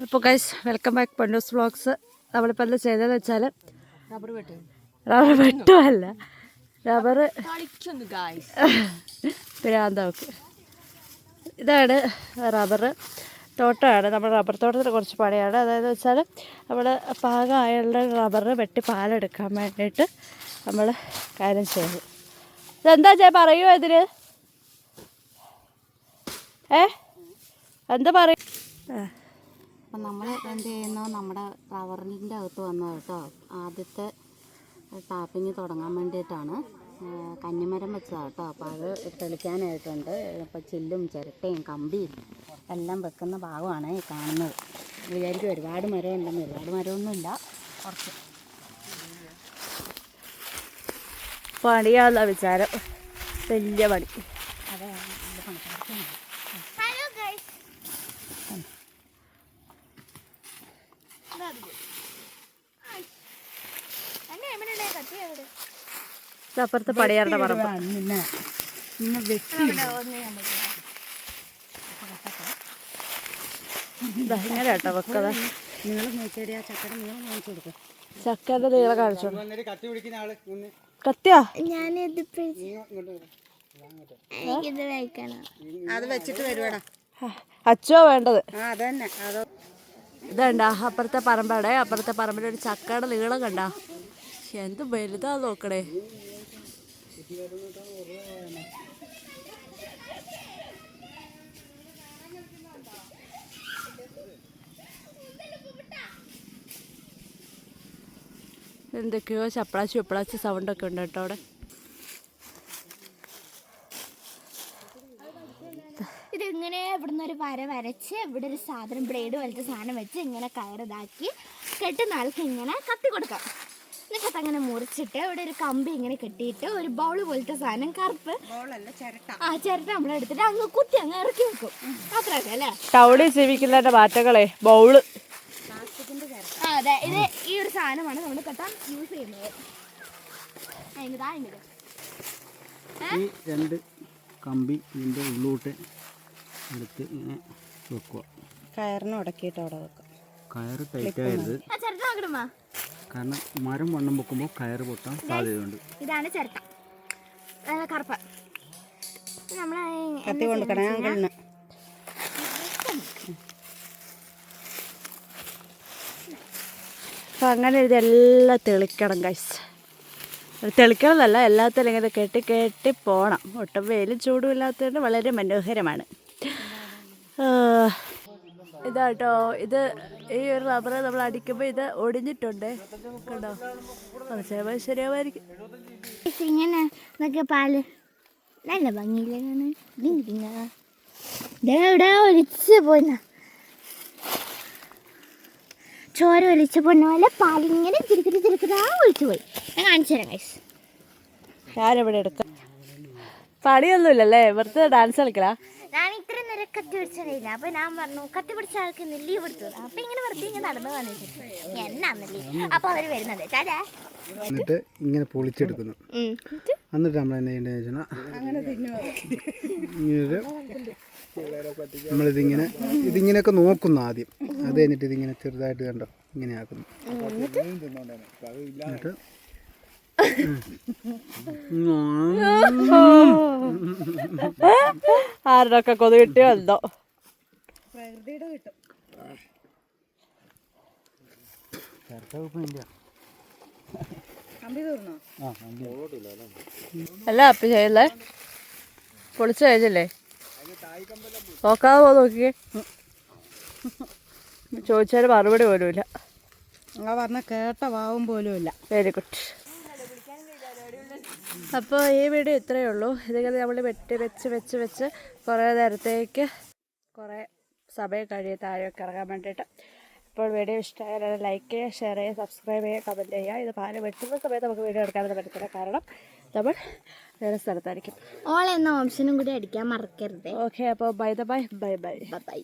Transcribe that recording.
അപ്പോൾ guys welcome back Pennus vlogs നമ്മളിപ്പോൾ എന്താ ചെയ്തതെന്ന് വെച്ചാൽ റബ്ബർ വെട്ട്. റബ്ബർ വെട്ടുമല്ല റബ്ബർ പിരാന്തോക്ക് ഇതാണ് റബ്ബർ തോട്ടമാണ്. നമ്മുടെ റബ്ബർ തോട്ടത്തിൽ കുറച്ച് പണിയാണ്. അതായത് വെച്ചാൽ നമ്മൾ പാകമായുള്ള റബ്ബർ വെട്ടി പാലെടുക്കാൻ വേണ്ടിയിട്ട് നമ്മൾ കാര്യം ചെയ്തു. ഇതെന്താ ചേ പറയുമോ ഇതിന് ഏ? എന്താ പറയും അപ്പം നമ്മൾ എന്ത് ചെയ്യുന്നു നമ്മുടെ റബ്ബറിന്റെ അകത്ത് വന്നു കേട്ടോ. ആദ്യത്തെ ടാപ്പിങ് തുടങ്ങാൻ വേണ്ടിയിട്ടാണ്. കന്നിമരം വെച്ചതാണ് കേട്ടോ. അപ്പോൾ അത് തെളിക്കാനായിട്ടുണ്ട്. ഇപ്പോൾ ചില്ലും ചിരട്ടയും കമ്പിയും എല്ലാം വെക്കുന്ന ഭാഗമാണ് ഈ കാണുന്നത്. വിചാരിക്കും ഒരുപാട് മരം ഉണ്ടെന്ന് ഒരുപാട് മരമൊന്നുമില്ല. കുറച്ച്. പണിയാന്നുള്ള വിചാരം. വലിയ പണി. അതെ നല്ല അപ്പുറത്ത് പടയാറുടെ പറമ്പ്. ഭയങ്കരട്ടോ ഇങ്ങനെ കേട്ടോ വെക്കത. നിങ്ങൾ നീള കാണിച്ചോ കത്തിയാ? ഞാനിത് അത് വെച്ചിട്ട് വരുവാടാ. അച്ചോ വേണ്ടത്? ഇതണ്ട അപ്പുറത്തെ പറമ്പാടെ അപ്പുറത്തെ പറമ്പിൽ ഒരു ചക്കയുടെ നീളം കണ്ട. എന്ത് വലുതാ നോക്കണേ. എന്തൊക്കെയോ ചപ്പളാച്ചു ചപ്പളാച്ചു സൗണ്ടൊക്കെ ഉണ്ട് കേട്ടോ അവിടെ. ഇതിങ്ങനെ ഇവിടുന്ന് ഒരു വര വരച്ച് ഇവിടെ ഒരു സാധനം ബ്ലേഡ് പോലത്തെ സാധനം വെച്ച് ഇങ്ങനെ കയറിതാക്കി കെട്ടുന്ന ആൾക്ക് ഇങ്ങനെ കത്തി കൊടുക്കാം എന്നിട്ട് അങ്ങനെ മുറിച്ചിട്ട് ഇവിടെ ഒരു കമ്പി ഇങ്ങനെ കെട്ടിയിട്ട് ഒരു ബൗൾ പോലത്തെ സാധനം കറുപ്പ്. ആ ചിരട്ട നമ്മളെടുത്തിട്ട് അങ്ങ് കുത്തി അങ്ങ് ഇറക്കി വെക്കും. അത്രയൊക്കെ അല്ലേ? ടൗണിൽ ജീവിക്കുന്നതിന്റെ മാറ്റങ്ങളെ ബൗൾ ആ അതെ ഇത് ഈ ഒരു സാധനമാണ് നമ്മൾ കെട്ടാൻ യൂസ് ചെയ്യുന്നത്. ഈ രണ്ട് കമ്പി ഇതിന്റെ ഉള്ളോട്ട് എടുത്ത് ഇങ്ങനെ വെക്കുക. കയറിന് ഉടക്കിയിട്ട് അവിടെ വെക്കുക. കയറ് ടൈറ്റ് ആയത് കാരണം മരം വണ്ണം വെക്കുമ്പോൾ കയർ പൊട്ടാൻ സാധ്യതയുണ്ട്. ഇതാണ് ചിരട്ട. കറുപ്പ്. നമ്മൾ കത്തി കൊടുക്കണേ അപ്പം അങ്ങനെ ഇതെല്ലാം തെളിക്കണം കൈസ് തെളിക്കണമെന്നല്ല എല്ലാത്തിലും ഇങ്ങനെ കെട്ടി കെട്ടി പോകണം ഒട്ടും വെയിലും ചൂടും ഇല്ലാത്തതുകൊണ്ട് വളരെ മനോഹരമാണ്. ഇതാട്ടോ. ഇത് ഈ ഒരു റബ്ബർ നമ്മൾ അടിക്കുമ്പോൾ ഇത് ഒടിഞ്ഞിട്ടുണ്ട്. കണ്ടോ? അത് ശരിയാവായിരിക്കും. ഇങ്ങനെ ഇതൊക്കെ പാൽ നല്ല ഭംഗിയില്ലേ ഇവിടെ ഒലിച്ച് പോയിന്ന ചോര ഒലിച്ച് പോന്ന പോലെ പാലിങ്ങനെ തിരുത്തിരി തിരുത്തിരാ ഒലിച്ചു പോയി. ഞാൻ കാണിച്ചു തരാം ഗൈസ് ഞാനിവിടെ എടുക്കാം. പണിയൊന്നുമില്ലല്ലേ? വെറുതെ ഡാൻസ് കളിക്കലാ? ഞാൻ ഇത്രയും നേരം കത്തി പിടിച്ചില്ല അപ്പൊ ഞാൻ പറഞ്ഞു കത്തി പിടിച്ച ആൾക്ക് നെല്ലി കൊടുത്തു അപ്പൊ ഇങ്ങനെ വെറുതെ ഇങ്ങനെ നടന്നു വന്നിട്ട് നെല്ലി അപ്പൊ അവർ വരുന്നത്. ചേട്ടാ എന്നിട്ട് ഇങ്ങനെ പൊളിച്ചെടുക്കുന്നു. എന്നിട്ട്? നമ്മൾ എന്താ വെച്ചാൽ ഇങ്ങനെ നമ്മളിതിങ്ങനെ ഇതിങ്ങനെയൊക്കെ നോക്കുന്നു ആദ്യം. അത് കഴിഞ്ഞിട്ട് ഇതിങ്ങനെ ചെറുതായിട്ട് കണ്ടോ ഇങ്ങനെ ആക്കുന്നു. എന്നിട്ട്? ആരുടെയൊക്കെ കൊതു കിട്ടിയോ? എന്തോ. പ്രകൃതിയുടെ കിട്ടും. അല്ല അപ്പ ചെയ്യല്ലേ? പൊളിച്ചു കഴിഞ്ഞല്ലേ നോക്കാതെ പോ നോക്കിയേ ചോദിച്ചാൽ മറുപടി പോലും ഇല്ല ആ പറഞ്ഞ കേട്ട ഭാവം പോലും ഇല്ല വെരി ഗുഡ്. അപ്പോൾ ഈ വീഡിയോ ഇത്രയേ ഉള്ളൂ. ഇതിങ്ങനെ നമ്മൾ വെട്ടി വെച്ച് വെച്ച് വെച്ച് കുറേ നേരത്തേക്ക് കുറേ സമയം കഴിയും താഴെയൊക്കെ ഇറങ്ങാൻ വേണ്ടിയിട്ട്. ഇപ്പോൾ വീഡിയോ ഇഷ്ടമായാൽ ലൈക്ക് ചെയ്യുക ഷെയർ ചെയ്യുക സബ്സ്ക്രൈബ് ചെയ്യുക കമന്റ് ചെയ്യുക. ഇത് പാൽ വെട്ടുന്ന സമയത്ത് നമുക്ക് വീഡിയോ എടുക്കാനൊന്നും പറ്റത്തില്ല. കാരണം നമ്മൾ വേറെ സ്ഥലത്തായിരിക്കും. ഓൾ എന്ന ഓപ്ഷനും കൂടി അടിക്കാൻ മറക്കരുത്. ഓക്കെ അപ്പോൾ bye the bye bye bye by